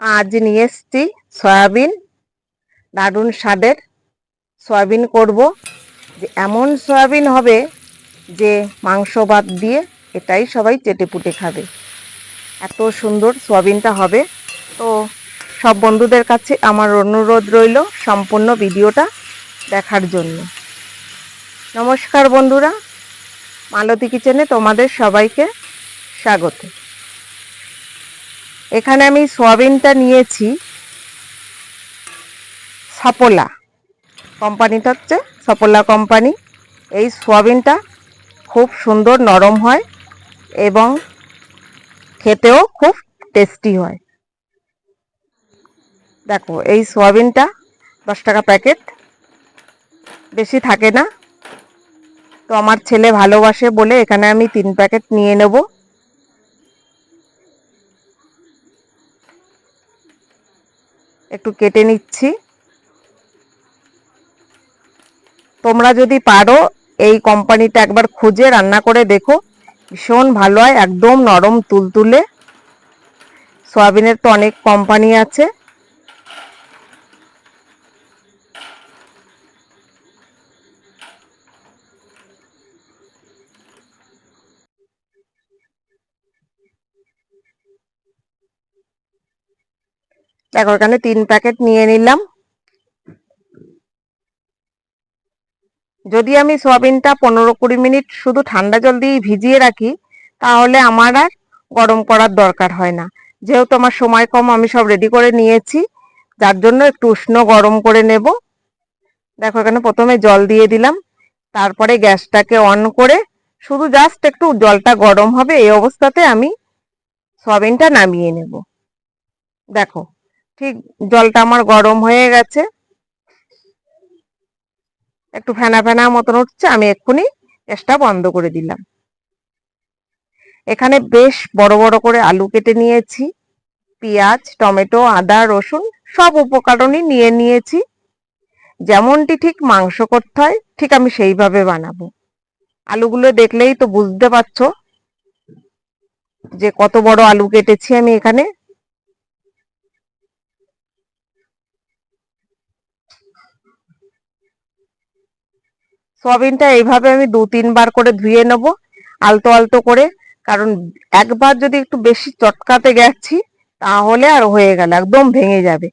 আজ নিয়ে এসছি সয়াবিন, দারুণ স্বাদের সয়াবিন করব। যে এমন সয়াবিন হবে যে মাংস ভাত দিয়ে এটাই সবাই চেটে পুটে খাবে। এত সুন্দর সয়াবিনটা হবে। তো সব বন্ধুদের কাছে আমার অনুরোধ রইল সম্পূর্ণ ভিডিওটা দেখার জন্য। নমস্কার বন্ধুরা, মালতী কিচেনে তোমাদের সবাইকে স্বাগত। এখানে আমি সোয়াবিনটা নিয়েছি। সপলা কোম্পানিটা হচ্ছে সপলা কোম্পানি। এই সোয়াবিনটা খুব সুন্দর নরম হয় এবং খেতেও খুব টেস্টি হয়। দেখো, এই সোয়াবিনটা দশ টাকা প্যাকেট। বেশি থাকে না। তো আমার ছেলে ভালোবাসে বলে এখানে আমি তিন প্যাকেট নিয়ে নেব। একটু কেটে নিচ্ছি। তোমরা যদি পারো, এই কোম্পানিটা একবার খুঁজে রান্না করে দেখো। ভীষণ ভালো হয়, একদম নরম, তুলতুলে। সয়াবিনের তো অনেক কোম্পানি আছে। দেখো এখানে তিন প্যাকেট নিয়ে নিলাম। যদি আমি সোয়াবিনটা পনেরো কুড়ি মিনিট শুধু ঠান্ডা জল দিয়ে ভিজিয়ে রাখি, তাহলে আমার আর গরম করার দরকার হয় না। যেহেতু আমার সময় কম, আমি সব রেডি করে নিয়েছি। যার জন্য একটু উষ্ণ গরম করে নেব। দেখো, এখানে প্রথমে জল দিয়ে দিলাম। তারপরে গ্যাসটাকে অন করে শুধু জাস্ট একটু জলটা গরম হবে, এই অবস্থাতে আমি সয়াবিনটা নামিয়ে নেব। দেখো ঠিক জলটা আমার গরম হয়ে গেছে। একটু ফেনা ফেনা মতন উঠছে, আমি এক্ষুনি গ্যাসটা বন্ধ করে দিলাম। এখানে বেশ বড় বড় করে আলু কেটে নিয়েছি, পেঁয়াজ, টমেটো, আদা, রসুন সব উপকরণই নিয়ে নিয়েছি। যেমনটি ঠিক মাংস করতে হয়, ঠিক আমি সেইভাবে বানাবো। আলুগুলো দেখলেই তো বুঝতে পারছ যে কত বড় আলু কেটেছি আমি এখানে। সয়াবিনটা এইভাবে আমি দু, তিনবার করে ধুয়ে নেব, আলতো আলতো করে। কারণ একবার যদি একটু বেশি চটকাতে গেছি, তাহলে আর হয়ে গেল, একদম ভেঙে যাবে।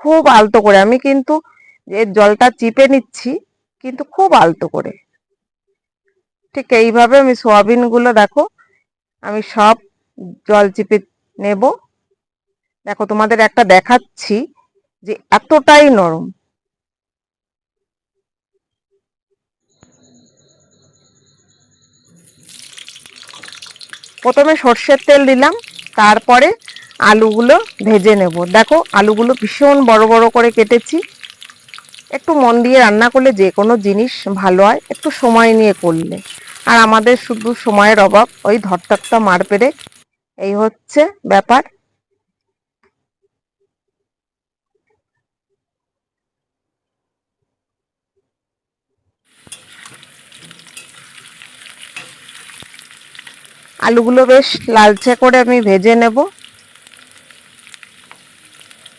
খুব আলতো করে। আমি কিন্তু এর জলটা চিপে নিচ্ছি, কিন্তু খুব আলতো করে। ঠিক এইভাবে আমি সোয়াবিনগুলো দেখো, আমি সব জল চিপে নেব। দেখো, তোমাদের একটা দেখাচ্ছি যে এতটাই নরম। প্রথমে সর্ষের তেল দিলাম, তারপরে আলুগুলো ভেজে নেব। দেখো, আলুগুলো ভীষণ বড় বড় করে কেটেছি। একটু মন দিয়ে রান্না করলে যে কোনো জিনিস ভালো হয়, একটু সময় নিয়ে করলে। আর আমাদের শুধু সময়ের অভাব, ওই ধরতারটা মার পেরে। এই হচ্ছে ব্যাপার। আলুগুলো বেশ লালচে করে আমি ভেজে নেব।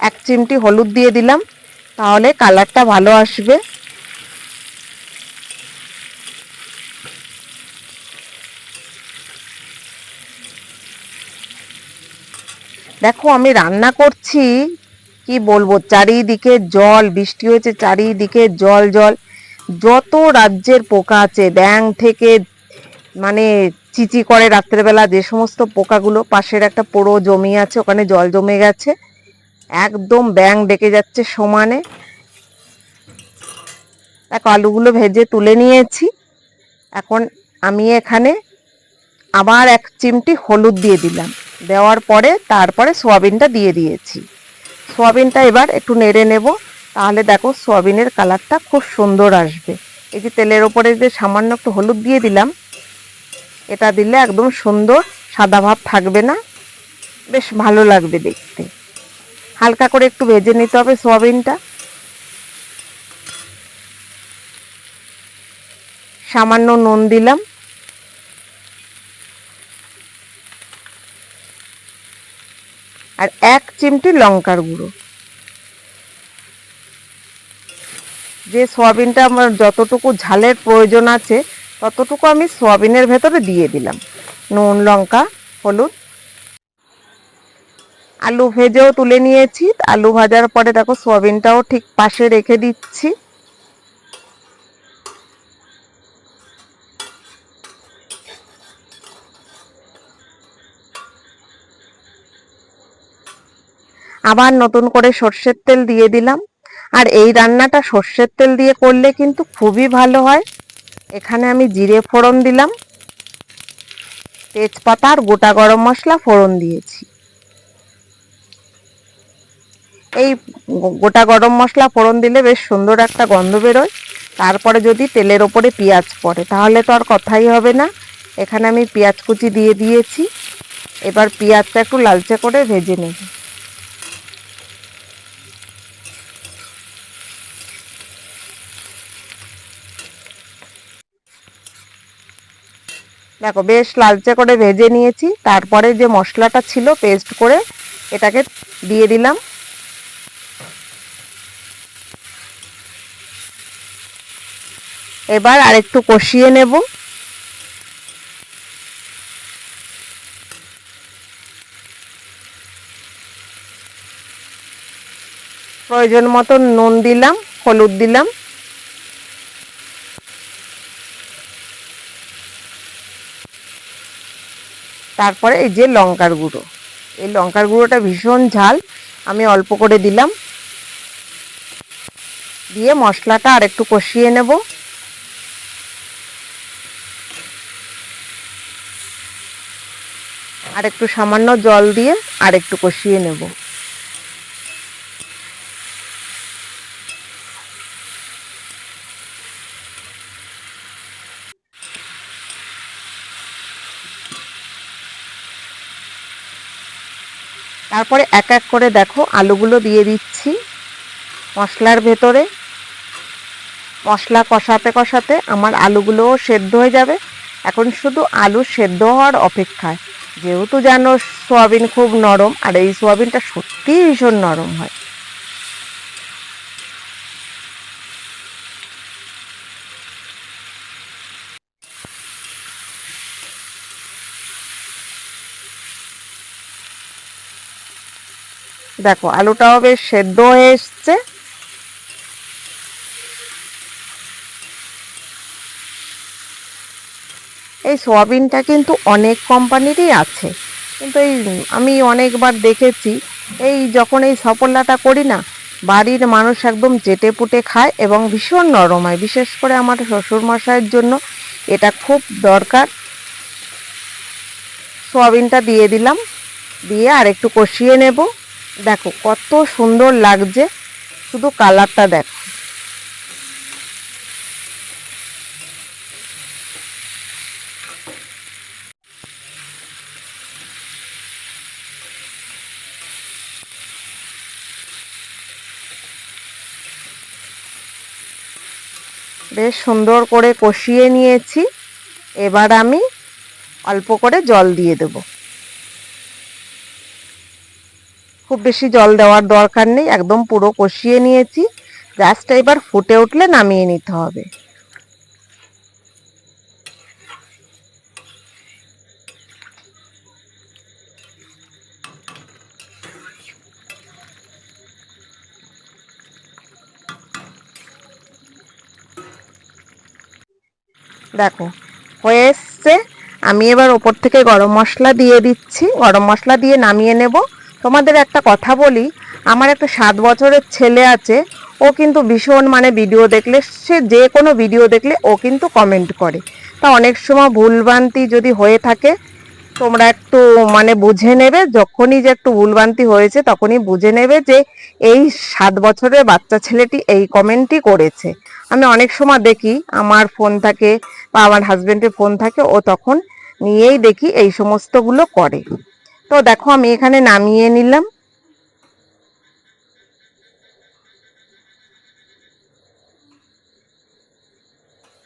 এক চিমটি হলুদ দিয়ে দিলাম, তাহলে কালারটা ভালো আসবে। দেখো, আমি রান্না করছি, কি বলব, চারিদিকে জল, বৃষ্টি হয়েছে, চারিদিকে জল জল। যত রাজ্যের পোকা আছে ব্যাং থেকে মানে চিচি করে রাত্রেবেলা যে সমস্ত পোকাগুলো পাশের একটা পোড়ো জমি আছে, ওখানে জল জমে গেছে। একদম ব্যাং ডেকে যাচ্ছে সমানে। দেখো আলুগুলো ভেজে তুলে নিয়েছি। এখন আমি এখানে আবার এক চিমটি হলুদ দিয়ে দিলাম। দেওয়ার পরে তারপরে সোয়াবিনটা দিয়ে দিয়েছি। সোয়াবিনটা এবার একটু নেড়ে নেব। তাহলে দেখো সোয়াবিনের কালারটা খুব সুন্দর আসবে। এই যে তেলের ওপরে যে সামান্য একটু হলুদ দিয়ে দিলাম এটা দিলে একদম সুন্দর সাদা ভাব থাকবে না। বেশ ভালো লাগবে দেখতে। হালকা করে একটু ভেজে নিতে হবে সোয়াবিনটা। সামান্য নুন দিলাম। আর এক চিমটি লঙ্কার গুঁড়ো। যে সোয়াবিনটা আমার যতটুকু ঝালের প্রয়োজন আছে ততটুকু আমি সোয়াবিনের ভেতরে দিয়ে দিলাম। নুন, লঙ্কা, হলুদ। আলু ভেজেও তুলে নিয়েছি। আলু ভাজার পরে দেখো সোয়াবিনটাও ঠিক পাশে রেখে দিচ্ছি। আবার নতুন করে সর্ষের তেল দিয়ে দিলাম। আর এই রান্নাটা সর্ষের তেল দিয়ে করলে কিন্তু খুবই ভালো হয়। এখানে আমি জিরে ফোড়ন দিলাম। তেজপাতা আর গোটা গরম মশলা ফোড়ন দিয়েছি। এই গোটা গরম মশলা ফোড়ন দিলে বেশ সুন্দর একটা গন্ধ বেরোয়। তারপরে যদি তেলের ওপরে পেঁয়াজ পড়ে, তাহলে তো আর কথাই হবে না। এখানে আমি পেঁয়াজ কুচি দিয়ে দিয়েছি। এবার পেঁয়াজটা একটু লালচে করে ভেজে নেব। দেখো বেশ লালচে করে ভেজে নিয়েছি। তারপরে যে মশলাটা ছিল পেস্ট করে এটাকে দিয়ে দিলাম। এবার আরেকটু কষিয়ে নেব। প্রয়োজন মতন নুন দিলাম, হলুদ দিলাম। তারপরে এই যে লঙ্কার গুঁড়ো। এই লঙ্কার গুঁড়োটা ভীষণ ঝাল। আমি অল্প করে দিলাম। দিয়ে মশলাটা আর একটু কষিয়ে নেব। আর একটু সামান্য জল দিয়ে আর একটু কষিয়ে নেব। তারপরে এক এক করে দেখো, আলুগুলো দিয়ে দিচ্ছি মশলার ভেতরে। মশলা কষাতে কষাতে আমার আলুগুলোও সেদ্ধ হয়ে যাবে। এখন শুধু আলু সেদ্ধ হওয়ার অপেক্ষায়। যেহেতু জানো, সোয়াবিন খুব নরম, আর এই সোয়াবিনটা সত্যিই ভীষণ নরম হয়। দেখো, আলুটাও বেশ সেদ্ধ হয়ে এসছে। এই সোয়াবিনটা কিন্তু অনেক কোম্পানিরই আছে। কিন্তু এই আমি অনেকবার দেখেছি, এই যখন এই সফলাটা করি না, বাড়ির মানুষ একদম চেটে পুটে খায় এবং ভীষণ নরম হয়। বিশেষ করে আমার শ্বশুর মশাইয়ের জন্য এটা খুব দরকার। সোয়াবিনটা দিয়ে দিলাম, দিয়ে আর একটু কষিয়ে নেব। দেখো, কত সুন্দর লাগছে। শুধু কালারটা দেখো। বেশ সুন্দর করে কষিয়ে নিয়েছি। এবার আমি অল্প করে জল দিয়ে দেব। খুব বেশি জল দেওয়ার দরকার নেই, একদম পুরো কষিয়ে নিয়েছি। জাস্ট এবার ফুটে উঠলে নামিয়ে নিতে হবে। দেখো, হয়ে এসছে। আমি এবার ওপর থেকে গরম মশলা দিয়ে দিচ্ছি। গরম মশলা দিয়ে নামিয়ে নেব। তোমাদের একটা কথা বলি, আমার একটা সাত বছরের ছেলে আছে, ও কিন্তু ভীষণ মানে ভিডিও দেখলে, সে যে কোনো ভিডিও দেখলে ও কিন্তু কমেন্ট করে। তা অনেক সময় ভুলভ্রান্তি যদি হয়ে থাকে, তোমরা একটু মানে বুঝে নেবে, যখনই যে একটু ভুলভ্রান্তি হয়েছে তখনই বুঝে নেবে যে এই সাত বছরের বাচ্চা ছেলেটি এই কমেন্টই করেছে। আমি অনেক সময় দেখি, আমার ফোন থাকে বা আমার হাজবেন্ডের ফোন থাকে, ও তখন নিয়েই দেখি এই সমস্তগুলো করে। তো দেখো, আমি এখানে নামিয়ে নিলাম।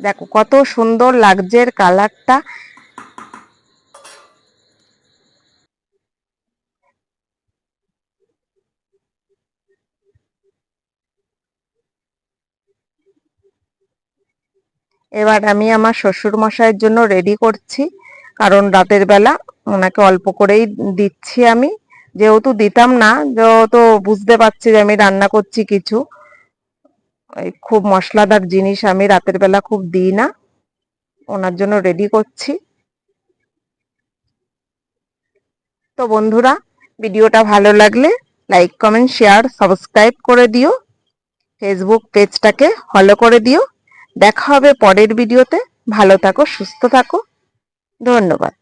দেখো, কত সুন্দর লাগছে কালারটা। এবার আমি আমার শ্বশুর মশাইয়ের জন্য রেডি করছি। কারণ রাতের বেলা ওনাকে অল্প করেই দিচ্ছি আমি। যেহেতু দিতাম না, যেহেতু বুঝতে পারছি যে আমি রান্না করছি কিছু খুব মশলাদার জিনিস আমি রাতের বেলা খুব দিই না। ওনার জন্য রেডি করছি। তো বন্ধুরা, ভিডিওটা ভালো লাগলে লাইক কমেন্ট শেয়ার সাবস্ক্রাইব করে দিও। ফেসবুক পেজটাকে ফলো করে দিও। দেখা হবে পরের ভিডিওতে। ভালো থাকো, সুস্থ থাকো। ধন্যবাদ।